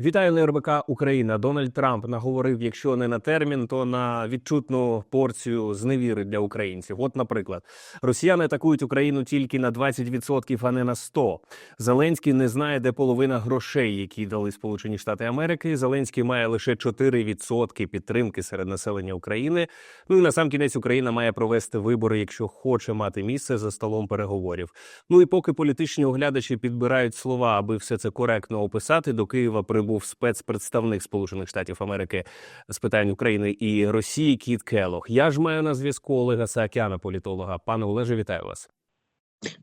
Вітаю на РБК Україна. Дональд Трамп наговорив, якщо не на термін, то на відчутну порцію зневіри для українців. От, наприклад, росіяни атакують Україну тільки на 20%, а не на 100%. Зеленський не знає, де половина грошей, які дали Сполучені Штати Америки. Зеленський має лише 4% підтримки серед населення України. Ну і на сам кінець Україна має провести вибори, якщо хоче мати місце за столом переговорів. Ну і поки політичні оглядачі підбирають слова, аби все це коректно описати, до Києва прибув спецпредставник Сполучених Штатів Америки з питань України і Росії Кіт Келох. Я ж маю на зв'язку Олега Саакяна, політолога. Пане Олеже, вітаю вас.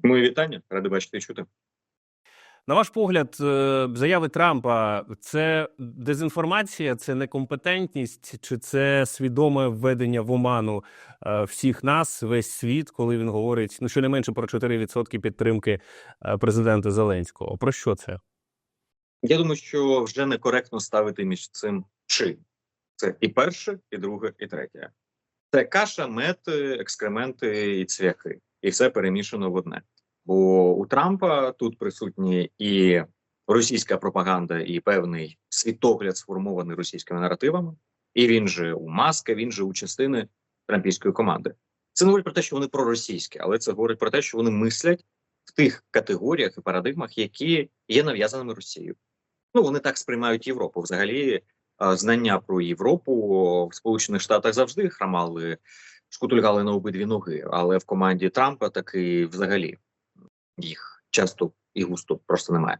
Мої вітання, радий бачити і чути. На ваш погляд, е, заяви Трампа це дезінформація, це некомпетентність, чи це свідоме введення в оману е, всіх нас, весь світ, коли він говорить ну щонайменше про 4% підтримки е, президента Зеленського? Про що це? Я думаю, що вже некоректно ставити між цим чи це і перше, і друге, і третє. Це каша, мед, екскременти і цвяхи, і все перемішано в одне. Бо у Трампа тут присутні і російська пропаганда, і певний світогляд сформований російськими наративами. І він же у маска, він же у частини трампійської команди. Це не говорить про те, що вони проросійські, але це говорить про те, що вони мислять в тих категоріях і парадигмах, які є нав'язаними Росією. Ну вони так сприймають Європу. Взагалі, знання про Європу в Сполучених Штатах завжди храмали, шкутульгали на обидві ноги. Але в команді Трампа таки взагалі їх часто і густо просто немає.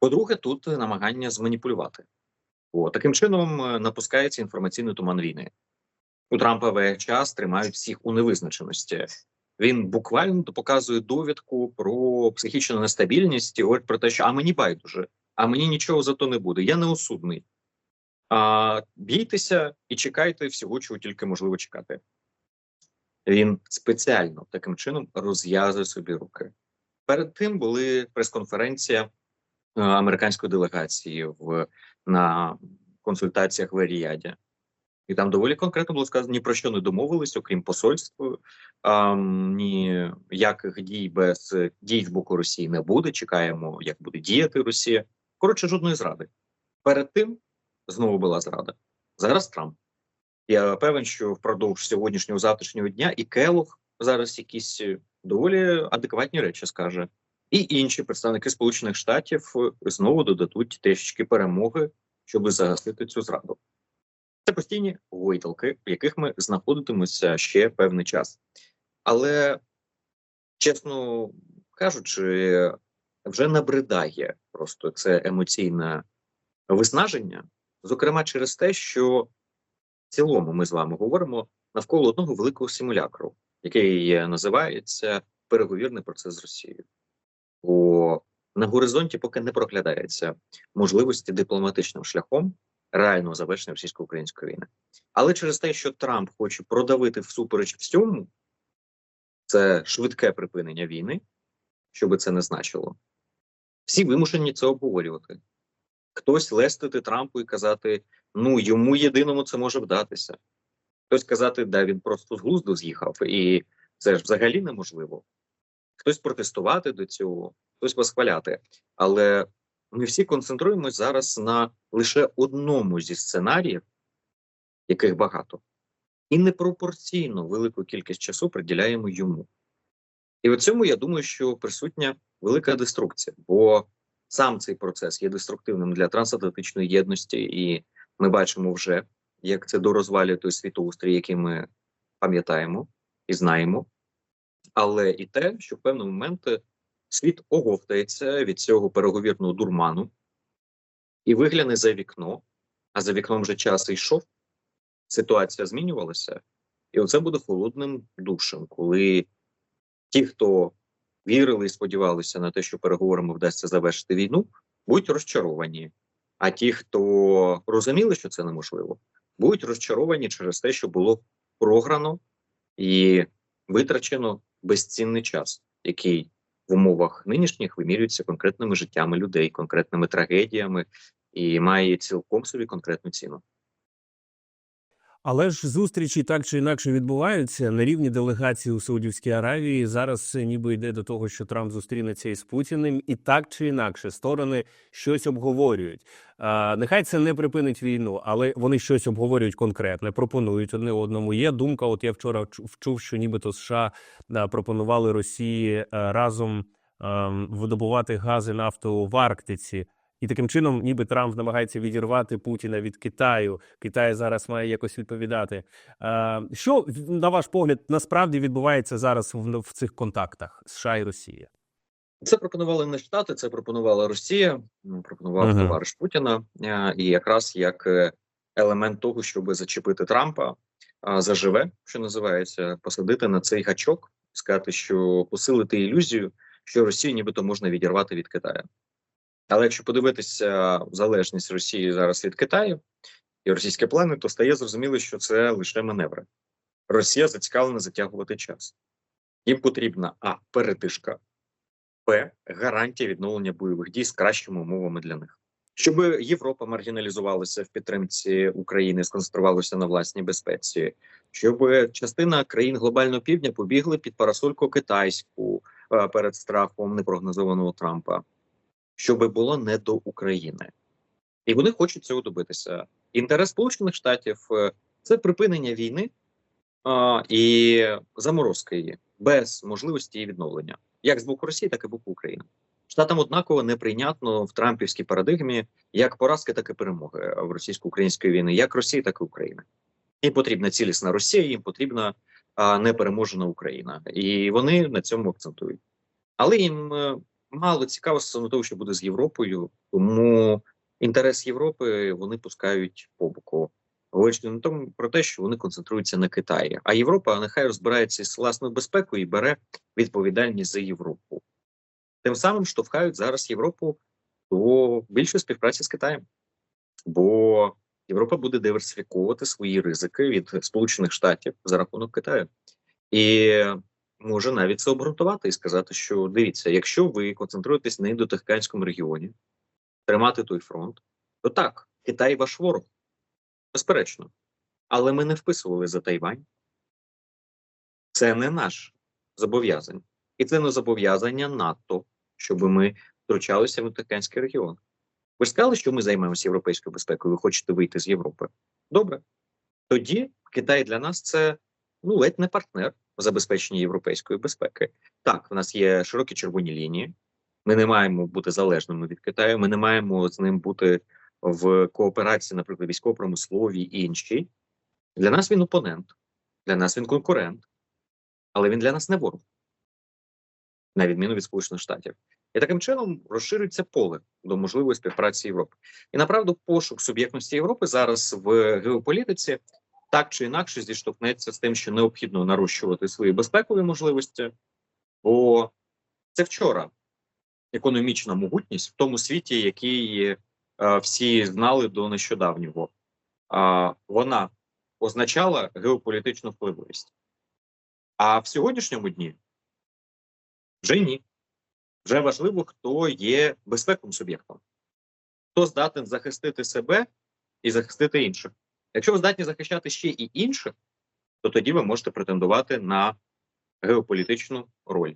По-друге, тут намагання зманіпулювати. О, таким чином е, напускається інформаційний туман війни. У Трампа час тримають всіх у невизначеності. Він буквально показує довідку про психічну нестабільність і про те, що а мені байдуже, а мені нічого за то не буде. Я не осудний. А бійтеся і чекайте всього, чого тільки можливо чекати. Він спеціально таким чином розв'язує собі руки. Перед тим були прес-конференція е, американської делегації в на консультаціях в Еріаді. І там доволі конкретно було сказано, ні про що не домовились, окрім посольства, ніяких дій без дій з боку Росії не буде. Чекаємо, як буде діяти Росія. Коротше, жодної зради. Перед тим знову була зрада. Зараз Трамп. Я певен, що впродовж сьогоднішнього завтрашнього дня і Келох зараз якісь доволі адекватні речі скаже, і інші представники Сполучених Штатів знову додадуть трішечки перемоги, щоб загасити цю зраду. Це постійні гойдалки, в яких ми знаходитимемося ще певний час. Але, чесно кажучи, вже набридає просто це емоційне виснаження, зокрема через те, що в цілому ми з вами говоримо навколо одного великого симулякру, який називається переговірний процес з Росією. Бо на горизонті поки не проглядається можливості дипломатичним шляхом реального завершення російсько-української війни. Але через те, що Трамп хоче продавити всупереч всьому, це швидке припинення війни, що би це не значило. Всі вимушені це обговорювати. Хтось лестити Трампу і казати: ну йому єдиному це може вдатися. Хтось казати, да, він просто з глузду з'їхав, і це ж взагалі неможливо. Хтось протестувати до цього, хтось восхваляти. Але ми всі концентруємось зараз на лише одному зі сценаріїв, яких багато, і непропорційно велику кількість часу приділяємо йому. І в цьому я думаю, що присутня велика деструкція, бо сам цей процес є деструктивним для трансатлантичної єдності, і ми бачимо вже, як це дорозвалює той світоустрій, який ми пам'ятаємо і знаємо. Але і те, що в певний момент світ оговтається від цього переговірного дурману і вигляне за вікно, а за вікном вже час йшов, ситуація змінювалася, і оце буде холодним душем, коли ті, хто вірили і сподівалися на те, що переговорами вдасться завершити війну, будуть розчаровані. А ті, хто розуміли, що це неможливо, будуть розчаровані через те, що було програно і витрачено безцінний час, який в умовах нинішніх вимірюється конкретними життями людей, конкретними трагедіями і має цілком собі конкретну ціну. Але ж зустрічі так чи інакше відбуваються на рівні делегації у Саудівській Аравії. Зараз ніби йде до того, що Трамп зустрінеться із Путіним, і так чи інакше сторони щось обговорюють. А, нехай це не припинить війну, але вони щось обговорюють конкретне, пропонують одне одному. Є думка. От я вчора чу- вчув, що нібито США пропонували Росії разом а, видобувати гази нафту в Арктиці. І таким чином, ніби Трамп намагається відірвати Путіна від Китаю. Китай зараз має якось відповідати. Що на ваш погляд насправді відбувається зараз в, цих контактах США і Росія? Це пропонували не Штати, це пропонувала Росія, ну, пропонував Мгм. товариш Путіна, і якраз як е, елемент того, щоб зачепити Трампа, заживе, що називається, посадити на цей гачок, сказати, що посилити ілюзію, що Росію нібито можна відірвати від Китаю. Але якщо подивитися залежність Росії зараз від Китаю і російські плани, то стає зрозуміло, що це лише маневри. Росія зацікавлена затягувати час. Їм потрібна а перетишка, П гарантія відновлення бойових дій з кращими умовами для них, щоб Європа маргіналізувалася в підтримці України, сконцентрувалася на власній безпеці, щоб частина країн глобального півдня побігли під парасольку китайську е, перед страхом непрогнозованого Трампа, щоб було не до України, і вони хочуть цього добитися. Інтерес Сполучених Штатів е, це припинення війни а, і заморозка її без можливості її відновлення як з боку Росії, так і з боку України. Штатам однаково неприйнятно в Трампівській парадигмі як поразки, так і перемоги в російсько-української війни, як Росії, так і України. Їм потрібна цілісна Росія, їм потрібна а, непереможена Україна, і вони на цьому акцентують. Але їм е, мало цікаво стосовно того, що буде з Європою, тому інтерес Європи вони пускають по боку. Говорячи не тому про те, що вони концентруються на Китаї, а Європа нехай розбирається з власною безпекою і бере відповідальність за Європу. Тим самим штовхають зараз Європу до більшої співпраці з Китаєм, бо Європа буде диверсифіковувати свої ризики від Сполучених Штатів за рахунок Китаю, і може навіть це обґрунтувати і сказати, що дивіться, якщо ви концентруєтесь на індотихканському регіоні, тримати той фронт, то так, Китай ваш ворог, безперечно. Але ми не вписували за Тайвань. Це не наш зобов'язання. І це не зобов'язання НАТО, щоб ми втручалися в Індотихоокеанський регіон. Ви сказали, що ми займаємося європейською безпекою, ви хочете вийти з Європи. Добре. Тоді Китай для нас це ну, ледь не партнер забезпеченні європейської безпеки. Так, в нас є широкі червоні лінії. Ми не маємо бути залежними від Китаю, ми не маємо з ним бути в кооперації, наприклад, військово-промисловій і іншій. Для нас він опонент, для нас він конкурент, але він для нас не ворог, на відміну від Сполучених Штатів. І таким чином розширюється поле до можливої співпраці Європи. І направду пошук суб'єктності Європи зараз в геополітиці так чи інакше зіштовхнеться з тим, що необхідно нарощувати свої безпекові можливості, бо це вчора економічна могутність в тому світі, який е, всі знали до нещодавнього. А вона означала геополітичну впливовість. А в сьогоднішньому дні вже ні. Вже важливо, хто є безпековим суб'єктом, хто здатен захистити себе і захистити інших. Якщо ви здатні захищати ще і інших, то тоді ви можете претендувати на геополітичну роль.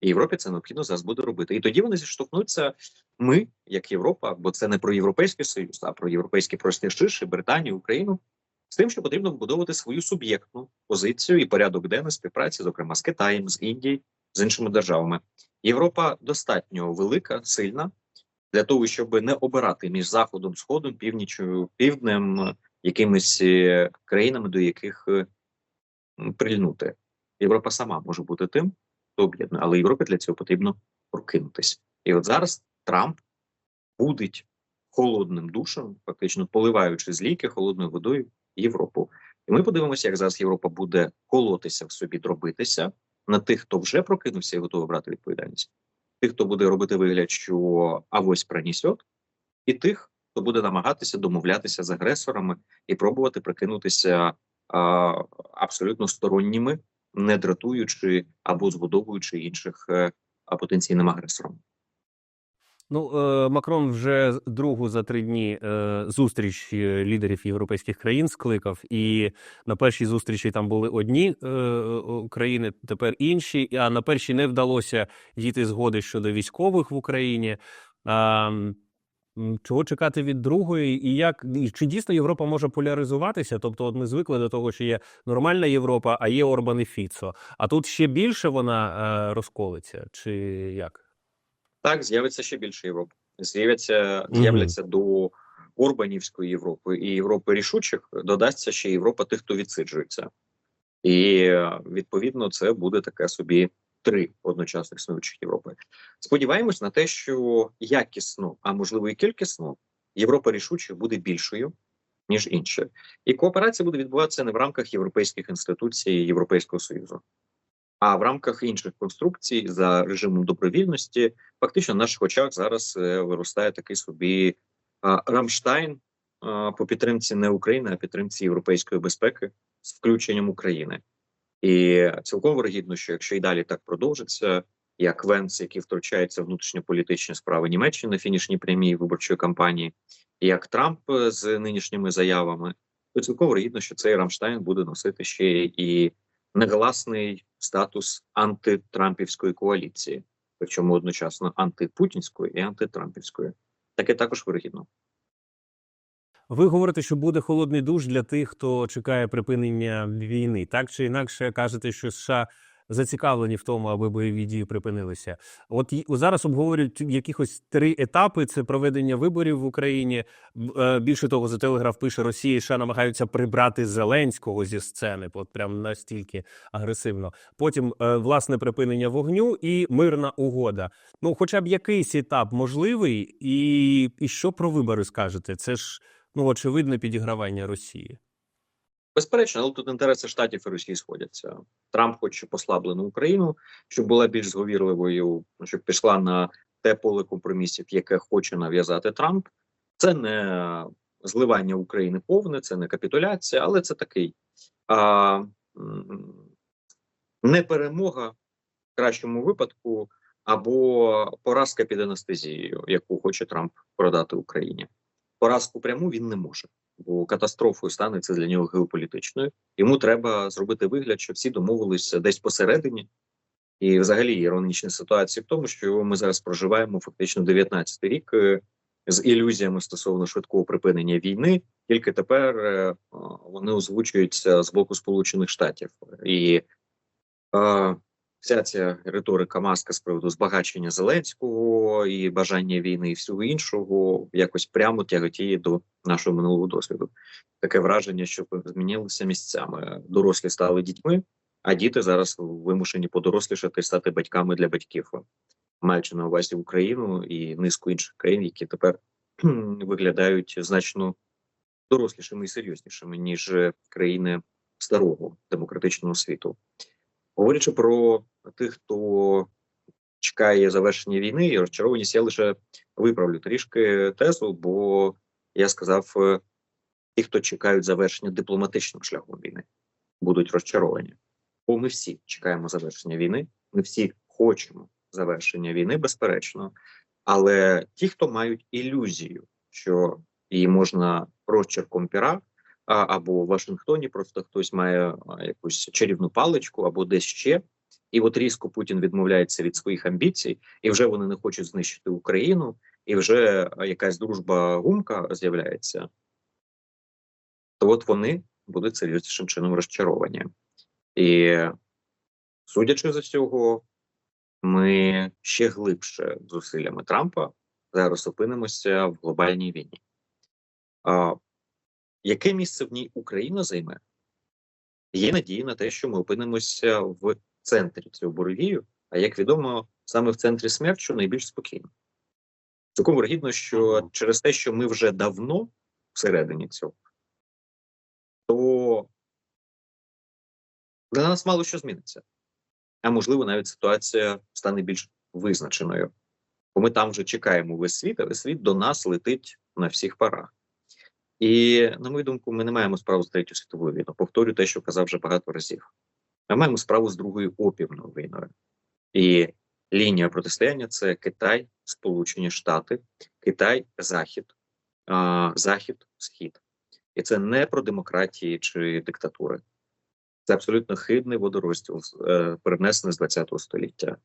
І Європі це необхідно зараз буде робити. І тоді вони зіштовхнуться. Ми, як Європа, бо це не про європейський союз, а про європейські простір ширше, Британію, Україну, з тим, що потрібно вбудовувати свою суб'єктну позицію і порядок денний співпраці, зокрема з Китаєм, з Індією, з іншими державами. Європа достатньо велика, сильна для того, щоб не обирати між заходом, сходом, північю, півднем, якимись е, країнами, до яких е, прильнути. Європа сама може бути тим, хто об'єднує, але Європі для цього потрібно прокинутись. І от зараз Трамп будить холодним душем, фактично поливаючи з ліки холодною водою Європу. І ми подивимося, як зараз Європа буде колотися в собі, дробитися на тих, хто вже прокинувся і готовий брати відповідальність, тих, хто буде робити вигляд, що авось пронісет, і тих, хто буде намагатися домовлятися з агресорами і пробувати прикинутися а, абсолютно сторонніми, не дратуючи або збудовуючи інших е, а, потенційним агресором. Ну, е, Макрон вже другу за три дні е, зустріч лідерів європейських країн скликав, і на першій зустрічі там були одні країни, тепер інші. А на першій не вдалося дійти згоди щодо військових в Україні. Чого чекати від другої, і як і чи дійсно Європа може поляризуватися? Тобто, от ми звикли до того, що є нормальна Європа, а є Орбан і Фіцо. А тут ще більше вона е, розколиться, чи як? Так, з'явиться ще більше Європи. З'являться з'являться до Орбанівської Європи і Європи рішучих, додасться ще Європа тих, хто відсиджується. І е, відповідно це буде таке собі три одночасно існуючих Європи. Сподіваємось на те, що якісно, а можливо і кількісно, Європа рішучих буде більшою ніж інші, і кооперація буде відбуватися не в рамках європейських інституцій Європейського союзу, а в рамках інших конструкцій за режимом добровільності. Фактично, на наших очах зараз е, виростає такий собі Рамштайн по підтримці не України, а підтримці європейської безпеки з включенням України. І цілком вирогідно, що якщо і далі так продовжиться, як Венц, який втручається в внутрішньополітичні справи Німеччини на фінішній прямій виборчої кампанії, і як Трамп е, з нинішніми заявами, то цілком вирогідно, що цей Рамштайн буде носити ще і негласний статус антитрампівської коаліції, причому одночасно антипутінської і антитрампівської. Таке також вирогідно. Ви говорите, що буде холодний душ для тих, хто чекає припинення війни. Так чи інакше кажете, що США зацікавлені в тому, аби бойові дії припинилися. От зараз обговорюють якихось три етапи: це проведення виборів в Україні. Е, Більше того, за телеграф пише Росія і США намагаються прибрати Зеленського зі сцени, от прям настільки агресивно. Потім е, власне припинення вогню і мирна угода. Ну, хоча б якийсь етап можливий, і, і що про вибори скажете? Це ж ну очевидне підігравання Росії. Безперечно, але тут інтереси штатів і Росії сходяться. Трамп хоче послаблену Україну, щоб була більш зговірливою, щоб пішла на те поле компромісів, яке хоче нав'язати Трамп. Це не зливання України повне, це не капітуляція, але це такий а, не перемога в кращому випадку, або поразка під анестезією, яку хоче Трамп продати Україні. Поразку пряму він не може бо катастрофою стане це для нього геополітичною. Йому треба зробити вигляд, що всі домовилися десь посередині. І, взагалі, іронічна ситуація в тому, що ми зараз проживаємо фактично 19-й рік е, з ілюзіями стосовно швидкого припинення війни. Тільки тепер е, вони озвучуються з боку Сполучених Штатів, і е, вся ця риторика маска з приводу збагачення Зеленського і бажання війни і всього іншого якось прямо тяготіє до нашого минулого досвіду. Таке враження, що змінилися місцями. Дорослі стали дітьми, а діти зараз вимушені подорослішати і стати батьками для батьків, маючи на увазі Україну і низку інших країн, які тепер виглядають значно дорослішими і серйознішими ніж країни старого демократичного світу. Говорячи про тих, хто чекає завершення війни і розчарованість, я лише виправлю трішки тезу, бо я сказав, е, ті, хто чекають завершення дипломатичним шляхом війни, будуть розчаровані. Бо ми всі чекаємо завершення війни, ми всі хочемо завершення війни, безперечно. Але ті, хто мають ілюзію, що її можна розчерком піра, або в Вашингтоні просто хтось має якусь чарівну паличку, або десь ще, і от різко Путін відмовляється від своїх амбіцій, і вже вони не хочуть знищити Україну, і вже якась дружба гумка з'являється. То от вони будуть серйознішим чином розчаровані. І судячи з цього, ми ще глибше зусиллями Трампа зараз опинимося в глобальній війні. Яке місце в ній Україна займе? Є надії на те, що ми опинимося в центрі цього буревію, а як відомо, саме в центрі смерчу найбільш спокійно. Цілком вирогідно, що через те, що ми вже давно всередині цього, то для нас мало що зміниться. А можливо, навіть ситуація стане більш визначеною. Бо ми там вже чекаємо весь світ, а весь світ до нас летить на всіх парах. І, на мою думку, ми не маємо справу з третьою світовою війною. Повторю те, що казав вже багато разів. Ми маємо справу з другою опівною війною. І лінія протистояння це Китай, Сполучені Штати, Китай, Захід, Захід, Схід. І це не про демократії чи диктатури. Це абсолютно хибний водорозділ, е, перенесений з 20 століття.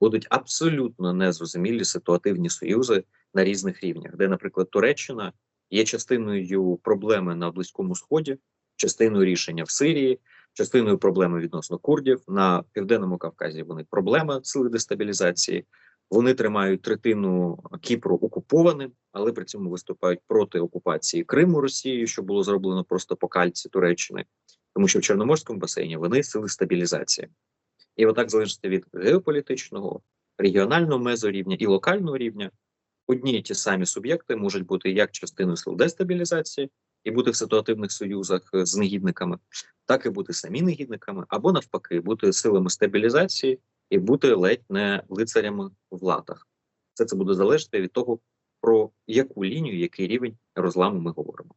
Будуть абсолютно незрозумілі ситуативні союзи на різних рівнях, де, наприклад, Туреччина є частиною проблеми на Близькому Сході, частиною рішення в Сирії, частиною проблеми відносно курдів на південному Кавказі. Вони проблема сили дестабілізації. Вони тримають третину Кіпру окупованим, але при цьому виступають проти окупації Криму Росією, що було зроблено просто по кальці Туреччини, тому що в Чорноморському басейні вони сили стабілізації, і отак залежить від геополітичного, регіонального мезорівня і локального рівня. Одні і ті самі суб'єкти можуть бути як частиною сил дестабілізації і бути в ситуативних союзах е, з негідниками, так і бути самі негідниками, або навпаки, бути силами стабілізації і бути ледь не лицарями в латах. Все це буде залежати від того, про яку лінію, який рівень розламу ми говоримо.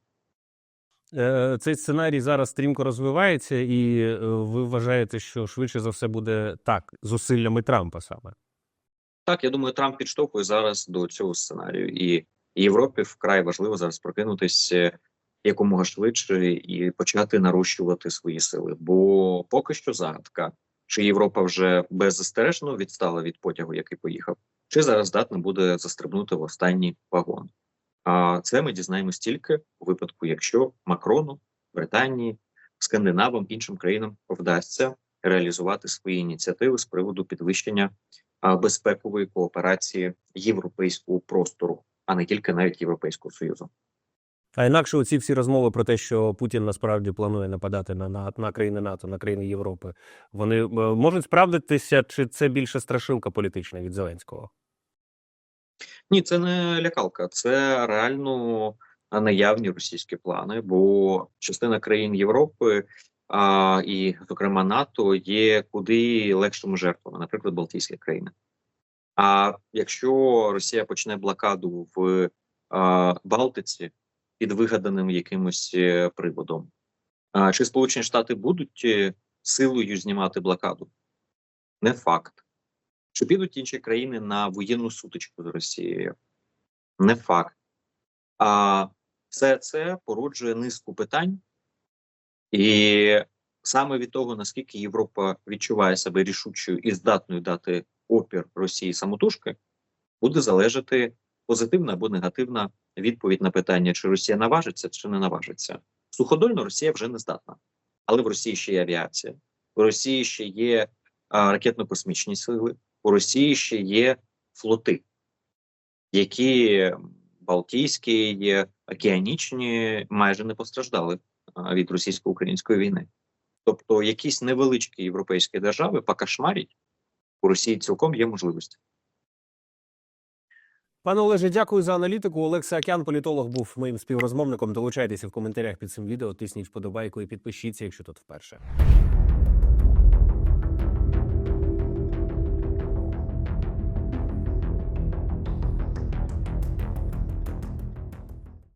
Е, Цей сценарій зараз стрімко розвивається, і е, ви вважаєте, що швидше за все буде так, зусиллями Трампа саме. Так, я думаю, Трамп підштовхує зараз до цього сценарію, і Європі вкрай важливо зараз прокинутися якомога швидше і почати нарощувати свої сили. Бо поки що загадка, чи Європа вже беззастережно відстала від потягу, який поїхав, чи зараз здатна буде застрибнути в останній вагон. А це ми дізнаємось тільки у випадку, якщо Макрону, Британії, Скандинавам, іншим країнам вдасться реалізувати свої ініціативи з приводу підвищення безпекової кооперації європейського простору, а не тільки навіть Європейського союзу. А інакше оці всі розмови про те, що Путін насправді планує нападати на, на, на країни НАТО, на країни Європи, вони е, можуть справдитися, чи це більше страшилка політична від Зеленського? Ні, це не лякалка, це реально наявні російські плани, бо частина країн Європи і, зокрема, НАТО є куди легшими жертвами, наприклад, Балтійські країни. А якщо Росія почне блокаду в Балтиці під вигаданим якимось е, приводом, чи Сполучені Штати будуть е, силою знімати блокаду? Не факт. Чи підуть інші країни на воєнну сутичку з Росією? Не факт. А все це породжує низку питань, і саме від того, наскільки Європа відчуває себе рішучою і здатною дати опір Росії самотужки, буде залежати позитивна або негативна відповідь на питання, чи Росія наважиться, чи не наважиться. Суходольно Росія вже не здатна, але в Росії ще є авіація, в Росії ще є ракетно-космічні сили, у Росії ще є флоти, які Балтійські, океанічні, майже не постраждали від російсько-української війни. Тобто, якісь невеличкі європейські держави покашмарять, у Росії цілком є можливості. Пане Олеже, дякую за аналітику. Олег Саакян, політолог, був моїм співрозмовником. Долучайтеся в коментарях під цим відео, тисніть вподобайку і підпишіться, якщо тут вперше.